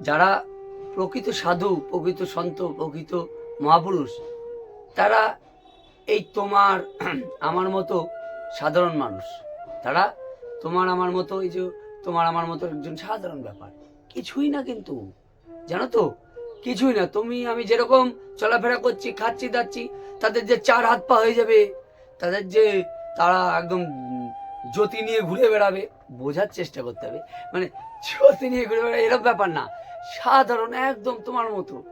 যারা প্রকৃত সাধু, প্রকৃত সন্ত, প্রকৃত মহাপুরুষ, তারা এই তোমার, আমার মতো সাধারণ মানুষ। তারা তোমার, আমার মতো, এই যে তোমার, আমার মতো একজন সাধারণ ব্যাপার। কিছুই না কিন্তু, জানো তো? কিছুই না। তুমি, আমি যেরকম চলাফেরা করছি, খাচ্ছি, দাচ্ছি, তাদের যে চার হাত পা হয়ে যাবে, তাদের যে তারা একদম জ্যোতি নিয়ে ঘুরে বেড়াবে বোঝার চেষ্টা করতে হবে। মানে জ্যোতি নিয়ে ঘুরে বেড়াবে এরকম ব্যাপার না। সাধারণ, একদম তোমার মতো।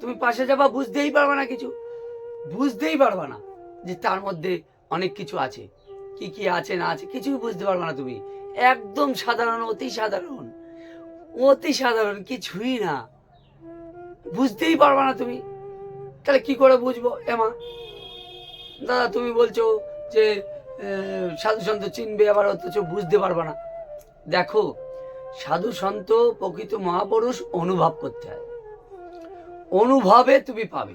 তুমি পাশে যাবা, বুঝতেই পারবে না কিছু। বুঝতেই পারবে না যে তার মধ্যে অনেক কিছু আছে। কি কি আছে, না আছে, কিছুই বুঝতে পারবে না তুমি। একদম সাধারণ, অতি সাধারণ। অতি সাধারণ, কিছুই না। বুঝতেই পারবে না তুমি। তাহলে কি করে বুঝব, এমা? দাদা, তুমি বলছো যে সাধু সন্ত চিনবে, আবার অথচ বুঝতে পারবে না। দেখো, সাধু সন্ত প্রকৃত মহাপুরুষ অনুভব করতে হয়। অনুভবে তুমি পাবে।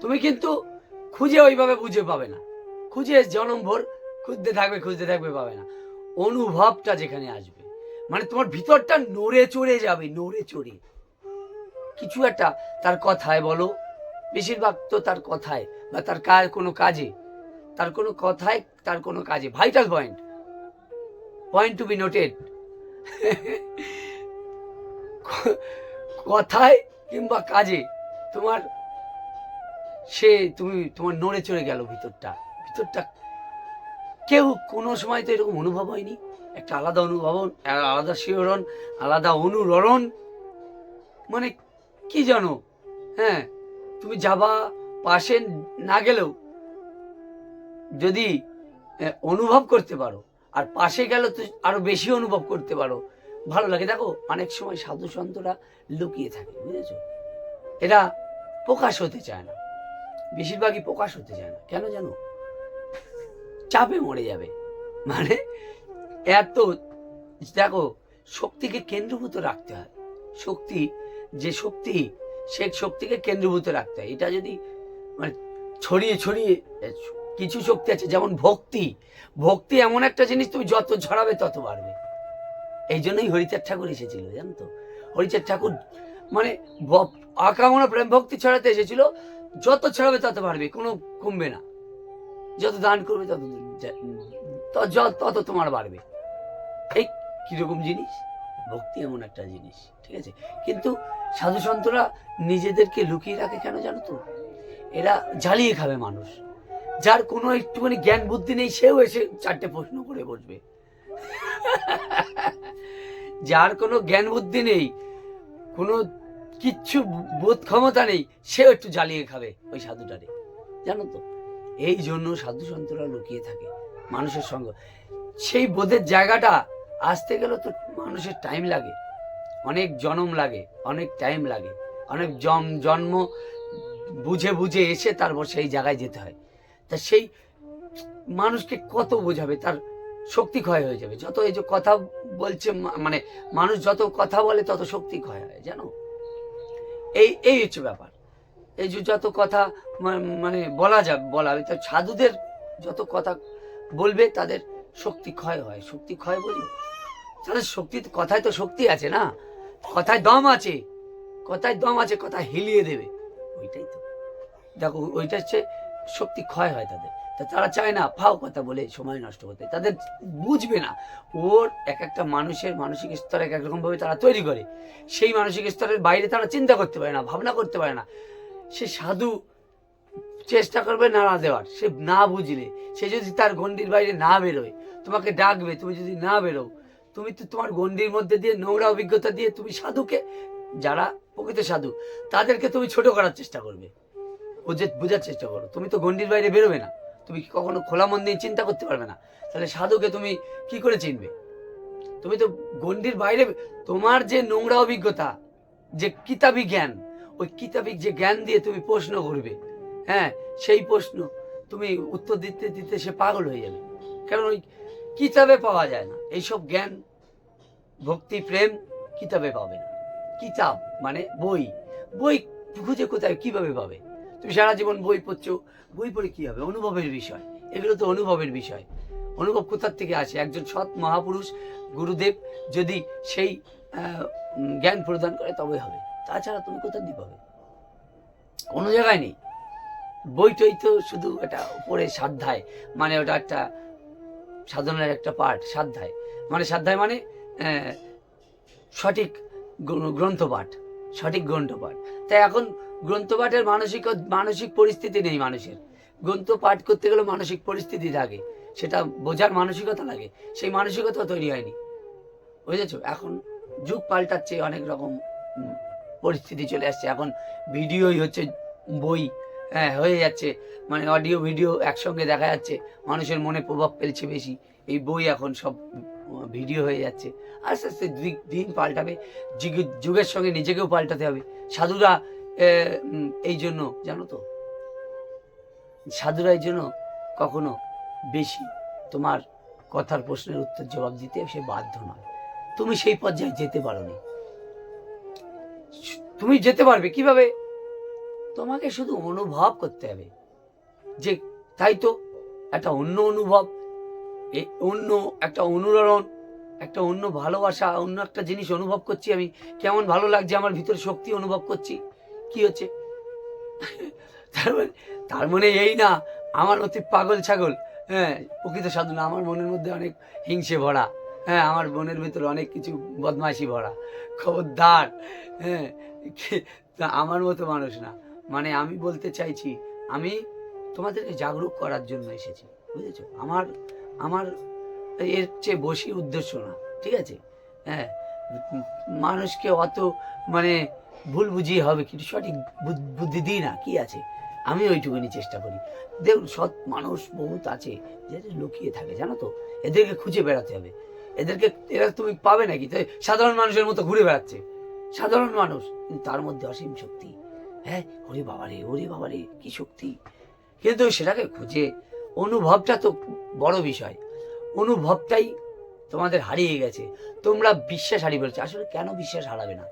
তুমি কিন্তু খুঁজে ওইভাবে বুঝে পাবে না। খুঁজে জনমভর খুঁজতে থাকবে খুঁজতে থাকবে, পাবে না। অনুভবটা যেখানে আসবে মানে তোমার ভিতরটা নড়ে চড়ে যাবে, নড়ে চড়ে। কিছু একটা তার কথায় বলো, বেশিরভাগ তো তার কথায় বা তার কাজ কোনো কাজে তার কোনো কথায় তার কোনো কাজে। Vital point point to be noted কথায় কিংবা কাজে তোমার সে তুমি তোমার নড়ে চড়ে গেল ভিতরটা। ভিতরটা কেউ কোনো সময় তো এরকম অনুভব হয়নি। একটা আলাদা অনুভবন, আলাদা শিহরণ, আলাদা অনুরণ মানে কি জানো? হ্যাঁ তুমি যাবা, পাশে না গেলেও যদি অনুভব করতে পারো, আর পাশে গেলে তো আরও বেশি অনুভব করতে পারো, ভালো লাগে। দেখো, অনেক সময় সাধু সন্তরা লুকিয়ে থাকে, বুঝেছ? এরা প্রকাশ হতে চায় না। বেশিরভাগই প্রকাশ হতে চায় না। কেন জানো? চাপে মরে যাবে। মানে এত, দেখো, শক্তিকে কেন্দ্রভূত রাখতে হয়। শক্তি, যে শক্তি, সে শক্তিকে কেন্দ্রভূত রাখতে হয়। এটা যদি মানে ছড়িয়ে ছড়িয়ে কিছু শক্তি আছে, যেমন ভক্তি। ভক্তি এমন একটা জিনিস, তুমি যত ছড়াবে তত বাড়বে। এই জন্যই হরিচাঁদ ঠাকুর এসেছিল, জানো তো? হরিচাঁদ ঠাকুর মানে আকামনা প্রেম ভক্তি ছড়াতে এসেছিল, যত ছড়াবে তত বাড়বে, কোনো কমবে না। যত দান করবে তত তত তোমার বাড়বে। এই কীরকম জিনিস? ভক্তি এমন একটা জিনিস, ঠিক আছে? কিন্তু সাধু সন্তরা নিজেদেরকে লুকিয়ে রাখে কেন জানো তো? এরা জ্বালিয়ে খাবে মানুষ। যার কোনো একটুখানি জ্ঞান বুদ্ধি নেই, সেও এসে চারটে প্রশ্ন করে বসবে। যার কোনো জ্ঞান বুদ্ধি নেই, কোনো কিচ্ছু বোধ ক্ষমতা নেই, সেও একটু জ্বালিয়ে খাবে ওই সাধুটারে। জানো তো, এই জন্য সাধু সন্তরা লুকিয়ে থাকে মানুষের সঙ্গে। সেই বোধের জায়গাটা আসতে গেলে তো মানুষের টাইম লাগে। অনেক জনম লাগে, অনেক টাইম লাগে। অনেক জন্ম, বুঝে বুঝে এসে তারপর সেই জায়গায় যেতে হয়। তা সেই মানুষকে কত বোঝাবে? তার শক্তি ক্ষয় হয়ে যাবে। যত এই যে কথা বলছে মানে মানুষ যত কথা বলে, তত শক্তি ক্ষয় হয়, জানো? এই এই হচ্ছে ব্যাপার। এই যে যত কথা মানে বলা যাবে, বলা হবে তা সাধুদের যত কথা বলবে, তাদের শক্তি ক্ষয় হয়। শক্তি ক্ষয় বুঝলো তাদের শক্তি, কথায় তো শক্তি আছে না? কথায় দম আছে। কথায় দম আছে কথা হিলিয়ে দেবে। ওইটাই তো। দেখো, ওইটা হচ্ছে শক্তি ক্ষয় হয় তাদের। তা তারা চায় না, ফাও কথা বলে সময় নষ্ট করতে। তাদের বুঝবে না, ওর এক একটা মানুষের মানসিক স্তর এক এক রকম তারা তৈরি করে। সেই মানসিক স্তরের বাইরে তারা চিন্তা করতে পারে না, ভাবনা করতে পারে না। সে সাধু চেষ্টা করবে নাড়া দেওয়ার, সে না বুঝলে। সে যদি তার গণ্ডির বাইরে না বেরোয়, তোমাকে ডাকবে, তুমি যদি না বেরো তুমি তো তোমার গণ্ডির মধ্যে দিয়ে নোংরা অভিজ্ঞতা দিয়ে তুমি সাধুকে, যারা প্রকৃত সাধু, তাদেরকে তুমি ছোট করার চেষ্টা করবে। বুঝে বোঝার চেষ্টা করো। তুমি তো গণ্ডির বাইরে বেরোবে না। তুমি কি কখনো খোলা মন দিয়ে চিন্তা করতে পারবে না? তাহলে সাধুকে তুমি কি করে চিনবে? তুমি তো গণ্ডির বাইরে তোমার যে নোংরা অভিজ্ঞতা, যে কিতাবি জ্ঞান, ওই কিতাবিক যে জ্ঞান দিয়ে তুমি প্রশ্ন করবে হ্যাঁ সেই প্রশ্ন তুমি উত্তর দিতে দিতে সে পাগল হয়ে যাবে। কারণ ওই কিতাবে পাওয়া যায় না। এইসব জ্ঞান, ভক্তি, প্রেম কিতাবে পাবে না। কিতাব মানে বই। বই খুঁজে কোথায়, কীভাবে পাবে? তুমি সারা জীবন বই পড়ছো। বই পড়ে কি হবে? অনুভবের বিষয়। এগুলো তো অনুভবের বিষয়। অনুভব কোথার থেকে আসে? একজন সৎ মহাপুরুষ, গুরুদেব যদি সেই জ্ঞান প্রদান করে তবে হবে। তাছাড়া তুমি কোথা দিয়ে পাবে? কোনো জায়গায় নেই। বই টই তো শুধু এটা উপরে সাধ্যায় মানে ওটা একটা সাধনার একটা পাঠ, সাধ্যায়। মানে সাধ্যায় মানে সঠিক গ্র- গ্রন্থপাঠ, সঠিক গ্রন্থপাঠ। তাই এখন গ্রন্থপাঠের মানসিক মানসিক পরিস্থিতি নেই মানুষের। গ্রন্থ পাঠ করতে গেলে মানসিক পরিস্থিতি থাকে সেটা বোঝার মানসিকতা লাগে। সেই মানসিকতা তৈরি হয়নি। বুঝেছ? এখন যুগ পাল্টাচ্ছে, অনেক রকম পরিস্থিতি চলে আসছে। এখন ভিডিওই হচ্ছে বই হ্যাঁ হয়ে যাচ্ছে। মানে অডিও, ভিডিও একসঙ্গে দেখা যাচ্ছে। মানুষের মনে প্রভাব ফেলছে বেশি। এই বই এখন সব ভিডিও হয়ে যাচ্ছে। আস্তে আস্তে দিন পাল্টাবে। যুগ- যুগের সঙ্গে নিজেকেও পাল্টাতে হবে। সাধুরা এই জন্য, জানো তো? সাধুরা এই জন্য কখনো বেশি তোমার কথার প্রশ্নের উত্তর জবাব দিতে সে বাধ্য নয়। তুমি সেই পর্যায়ে যেতে পারোনি। তুমি যেতে পারবে কীভাবে? তোমাকে শুধু অনুভব করতে হবে। যে তাই তো একটা অন্য অনুভব অন্য একটা অনুরণন, একটা অন্য ভালোবাসা, অন্য একটা জিনিস অনুভব করছি আমি। কেমন ভালো লাগছে, আমার ভিতরে শক্তি অনুভব করছি। কি হচ্ছে? তার মানে তার মানে এই না, আমার অতি পাগল ছাগল। হ্যাঁ প্রকৃত সাধু না, আমার মনের মধ্যে অনেক হিংসে ভরা। হ্যাঁ আমার মনের ভিতরে অনেক কিছু বদমাইশি ভরা। খবরদার হ্যাঁ আমার মতো মানুষ না। মানে আমি বলতে চাইছি, আমি তোমাদেরকে জাগরুক করার জন্য এসেছি, বুঝেছ? আমার আমার এর চেয়ে বসি উদ্দেশ্য না, ঠিক আছে? হ্যাঁ মানুষকে অত মানে ভুল বুঝিয়ে হবে কিন্তু সঠিক বুদ্ধি দিই না, কি আছে? আমি ওইটুকুনি চেষ্টা করি। দেখুন, সৎ মানুষ বহুত আছে যাদের লুকিয়ে থাকে, জানো তো? এদেরকে খুঁজে বেড়াতে হবে। এদেরকে, এরা তুমি পাবে নাকি? তো সাধারণ মানুষের মতো ঘুরে বেড়াচ্ছে। সাধারণ মানুষ, কিন্তু তার মধ্যে অসীম শক্তি। হ্যাঁ ওরে বাবা রে ওরে বাবা রে কি শক্তি? কিন্তু সেটাকে খুঁজে, অনুভবটা তো বড় বিষয়। অনুভবটাই তোমাদের হারিয়ে গেছে। তোমরা বিশ্বাস হারিয়ে ফেলছো। আসলে কেন বিশ্বাস হারাবে না?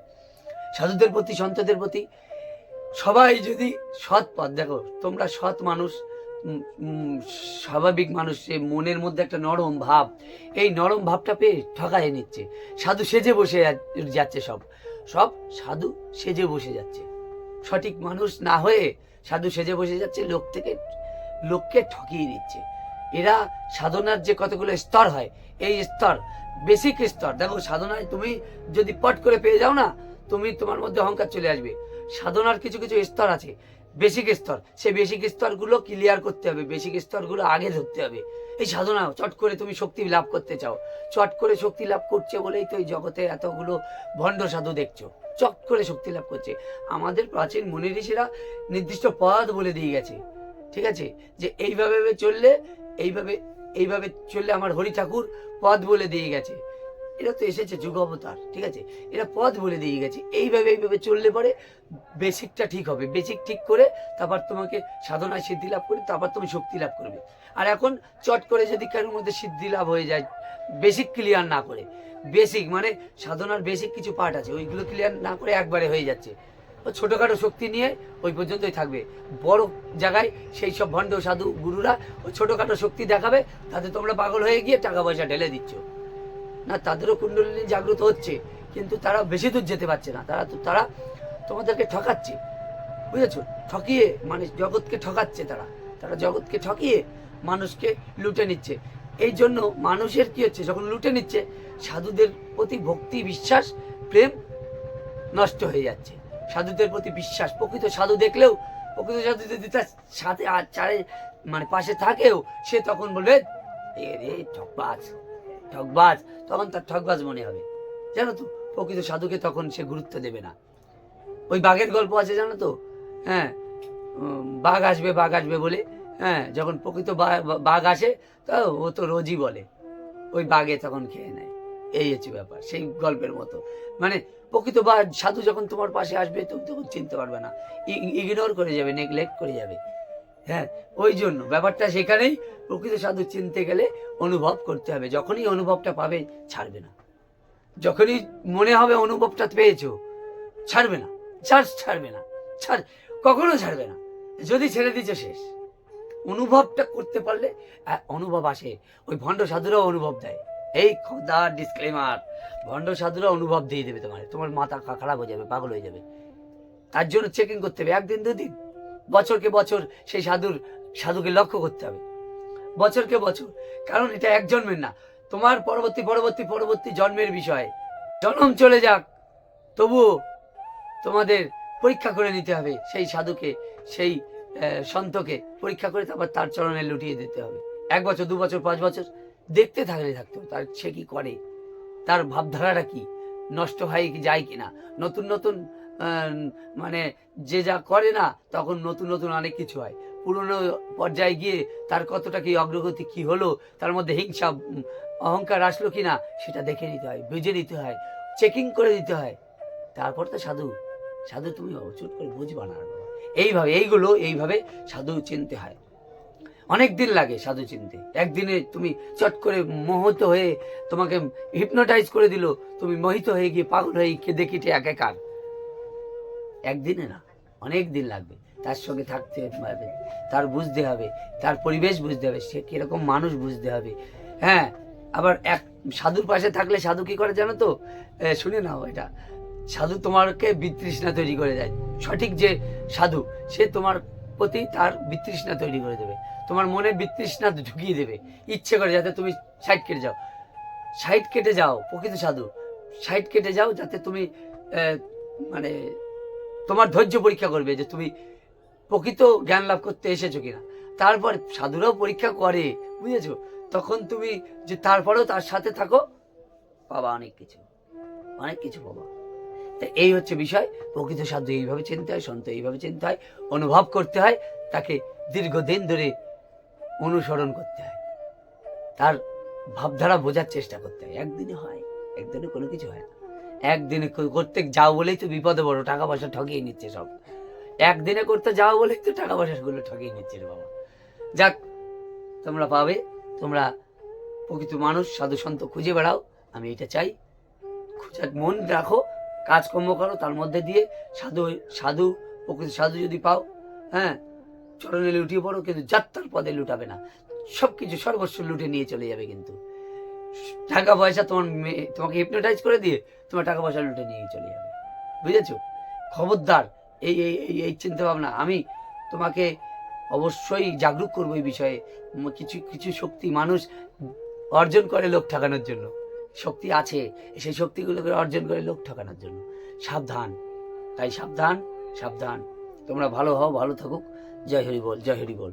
সাধুদের প্রতি সন্তদের প্রতি, সবাই যদি সৎ পথ, দেখো, তোমরা সৎ মানুষ স্বাভাবিক মানুষ, যে মনের মধ্যে একটা নরম ভাব, এই নরম ভাবটা পেয়ে ঠকায় নিচ্ছে। সাধু সেজে বসে যাচ্ছে সব। সব সাধু সেজে বসে যাচ্ছে। সঠিক মানুষ না হয়ে সাধু সেজে বসে যাচ্ছে, লোক থেকে, লোককে ঠকিয়ে দিচ্ছে এরা সাধনার যে কতগুলো স্তর হয়, এই স্তর বেসিক স্তর, দেখো, সাধনায় তুমি যদি পট করে পেয়ে যাও না তুমি তোমার মধ্যে অহংকার চলে আসবে। সাধনার কিছু কিছু স্তর আছে। বেসিক স্তর। সেই বেসিক স্তরগুলো ক্লিয়ার করতে হবে। বেসিক স্তরগুলো আগে ধরতে হবে। এই সাধনা, চট করে তুমি শক্তি লাভ করতে চাও। চট করে শক্তি লাভ করছে বলেই তো এই জগতে এতগুলো ভণ্ড সাধু দেখছ। চট করে শক্তি লাভ করছে। আমাদের প্রাচীন মুনি ঋষিরা নির্দিষ্ট পথ বলে দিয়ে গেছে। ঠিক আছে? যে এইভাবে চললে, এইভাবে এইভাবে চললে আমার হরি ঠাকুর পথ বলে দিয়ে গেছে। এরা তো এসেছে যুগ অবতার, ঠিক আছে? এরা পথ বলে দিয়ে গেছে। এইভাবে এইভাবে চললে পরে বেসিকটা ঠিক হবে। বেসিক ঠিক করে তারপর তোমাকে সাধনায় সিদ্ধি লাভ করে তারপর তুমি শক্তি লাভ করবে। আর এখন চট করে যদি কারোর মধ্যে সিদ্ধি লাভ হয়ে যায় বেসিক ক্লিয়ার না করে। বেসিক মানে সাধনার বেসিক কিছু পার্ট আছে, ওইগুলো ক্লিয়ার না করে একবারে হয়ে যাচ্ছে। ও ছোটোখাটো শক্তি নিয়ে ওই পর্যন্তই থাকবে। বড় জায়গায় সেই সব ভণ্ড সাধু গুরুরা ওই ছোটোখাটো শক্তি দেখাবে, তাতে তোমরা পাগল হয়ে গিয়ে টাকা পয়সা ঢেলে দিচ্ছ। না, তাদেরও কুণ্ডলিনী জাগ্রত হচ্ছে, কিন্তু তারা বেশি দূর যেতে পারছে না। তারা তো, তারা তোমাদেরকে ঠকাচ্ছে, বুঝেছ? ঠকিয়ে মানে জগৎকে ঠকাচ্ছে তারা। তারা জগৎকে ঠকিয়ে মানুষকে লুটে নিচ্ছে। এই জন্য মানুষের কি হচ্ছে, যখন লুটে নিচ্ছে, সাধুদের প্রতি ভক্তি, বিশ্বাস, প্রেম নষ্ট হয়ে যাচ্ছে। সাধুদের প্রতি বিশ্বাস, প্রকৃত সাধু দেখলেও, প্রকৃত সাধু যদি তার সাথে আর চারে মানে পাশে থাকেও, সে তখন বলবে, এ রে, ঠকবাজ। ঠকবাজ তখন তার ঠকবাজ মনে হবে। জানো তো, প্রকৃত সাধুকে তখন সে গুরুত্ব দেবে না। ওই বাঘের গল্প আছে জানো তো? হ্যাঁ বাঘ আসবে বাঘ আসবে বলে হ্যাঁ যখন প্রকৃত বাঘ আসে, তা ও তো রোজই বলে। ওই বাঘে তখন খেয়ে নেয়। এই হচ্ছে ব্যাপার, সেই গল্পের মতো। মানে প্রকৃত বা, সাধু যখন তোমার পাশে আসবে, তুমি তখন চিনতে পারবে না। ইগনোর করে যাবে নেগলেক্ট করে যাবে। হ্যাঁ ওই জন্য। ব্যাপারটা সেখানেই প্রকৃত সাধু চিনতে গেলে অনুভব করতে হবে। যখনই অনুভবটা পাবে, ছাড়বে না। যখনই মনে হবে অনুভবটা পেয়েছ, ছাড়বে না। জাস্ট ছাড়বে না। ছাড়, কখনো ছাড়বে না। যদি ছেড়ে দিচ্ছে শেষ। অনুভবটা করতে পারলে অনুভব আসে। ওই ভণ্ড সাধুরাও অনুভব দেয়। এই খোদা ডিসক্লেমার ভণ্ড সাধুরা অনুভব দিয়ে দেবে তোমার তোমার মাথা খারাপ হয়ে যাবে, পাগল হয়ে যাবে। তার জন্য চেকিং করতে হবে। একদিন, দুদিন। বছরকে বছর সেই সাধুর, সাধুকে লক্ষ্য করতে হবে। বছরকে বছর। কারণ এটা এক জন্মের না। তোমার পরবর্তী পরবর্তী পরবর্তী জন্মের বিষয়। জন্ম চলে যাক, তবুও তোমাদের পরীক্ষা করে নিতে হবে সেই সাধুকে, সেই সন্তকে। পরীক্ষা করে তারপর তার চরণে লুটিয়ে দিতে হবে। এক বছর, দু বছর, পাঁচ বছর। দেখতে থাকলে থাকতে তার সে কি করে? তার ভাবধারাটা কি? নষ্ট হয় কি, যায় কিনা? নতুন নতুন মানে যে যা করে না, তখন নতুন নতুন অনেক কিছু হয়। পুরনো পর্যায়ে গিয়ে তার কতটা কি অগ্রগতি, কি হলো, তার মধ্যে হিংসা অহংকার আসলো কি না সেটা দেখে নিতে হয়, বুঝে নিতে হয় চেকিং করে দিতে হয়। তারপর তো সাধু সাধু তুমি চুট করে বুঝবা না এইভাবে, এইগুলো, এইভাবে সাধু চিনতে হয়। অনেক দিন লাগে সাধু চিনতে। একদিনে তুমি চট করে মোহিত হয়ে তোমাকে হিপনোটাইজ করে দিল, তুমি মোহিত হয়ে গিয়ে পাগল হয়ে কেঁদে কেটে একাকার। একদিনে না, অনেক দিন লাগবে। তার সঙ্গে থাকতে হবে, তার বুঝতে হবে, তার পরিবেশ বুঝতে হবে, সে কীরকম মানুষ বুঝতে হবে। হ্যাঁ আবার এক সাধুর পাশে থাকলে সাধু কি করে জানো তো? শুনে নাও এটা। সাধু তোমাকে বিতৃষ্ণা তৈরি করে দেয়। সঠিক যে সাধু, সে তোমার প্রতি তার বিতৃষ্ণা তৈরি করে দেবে। তোমার মনে বিতৃষ্ণা ঢুকিয়ে দেবে। ইচ্ছে করে যাতে তুমি সাইড কেটে যাও। সাইড কেটে যাও, প্রকৃত সাধু। সাইড কেটে যাও যাতে তুমি মানে তোমার ধৈর্য পরীক্ষা করবে যে তুমি প্রকৃত জ্ঞান লাভ করতে এসেছ কিনা। তারপর সাধুরাও পরীক্ষা করে, বুঝেছ? তখন তুমি যে তারপরেও তার সাথে থাকো, পাবা অনেক কিছু। অনেক কিছু পাবা। তা এই হচ্ছে বিষয়। প্রকৃত সাধ্য এইভাবে চিনতে হয়, সন্ত এইভাবে চিনতে হয়, অনুভব করতে হয়, তাকে দীর্ঘদিন ধরে অনুসরণ করতে হয়। তার ভাবধারা বোঝার চেষ্টা করতে হয়। একদিনে হয়, একদিনে কোনো কিছু হয় না। একদিনে করতে যাও বলেই তো বিপদে বড় টাকা পয়সা ঠকিয়ে নিচ্ছে সব। একদিনে করতে যাও বলেই তো টাকা পয়সাগুলো ঠকিয়ে নিচ্ছে রে বাবা। যাক, তোমরা পাবে, তোমরা প্রকৃত মানুষ, সাধু সন্ত খুঁজে বেড়াও। আমি এটা চাই। খোঁজার মন রাখো, কাজকর্ম করো, তার মধ্যে দিয়ে সাধু সাধু, প্রকৃত সাধু যদি পাও হ্যাঁ চরণে লুটিয়ে পড়ো, কিন্তু যাত্রার পদে লুটাবে না। সব কিছু সর্বস্ব লুটে নিয়ে চলে যাবে কিন্তু। টাকা পয়সা তোমার মেয়ে- তোমাকে হিপনোটাইজ করে দিয়ে তোমার টাকা পয়সা লুটে নিয়ে চলে যাবে। বুঝেছ? খবরদার, এই এই এই চিন্তা ভাবনা আমি তোমাকে অবশ্যই জাগরুক করব এই বিষয়ে। কিছু কিছু শক্তি মানুষ অর্জন করে লোক ঠকানোর জন্য। শক্তি আছে, সেই শক্তিগুলোকে অর্জন করে লোক ঠকানোর জন্য। সাবধান। তাই সাবধান সাবধান। তোমরা ভালো হও, ভালো থাকুক। জয় হরি বল, জয় হরি বল।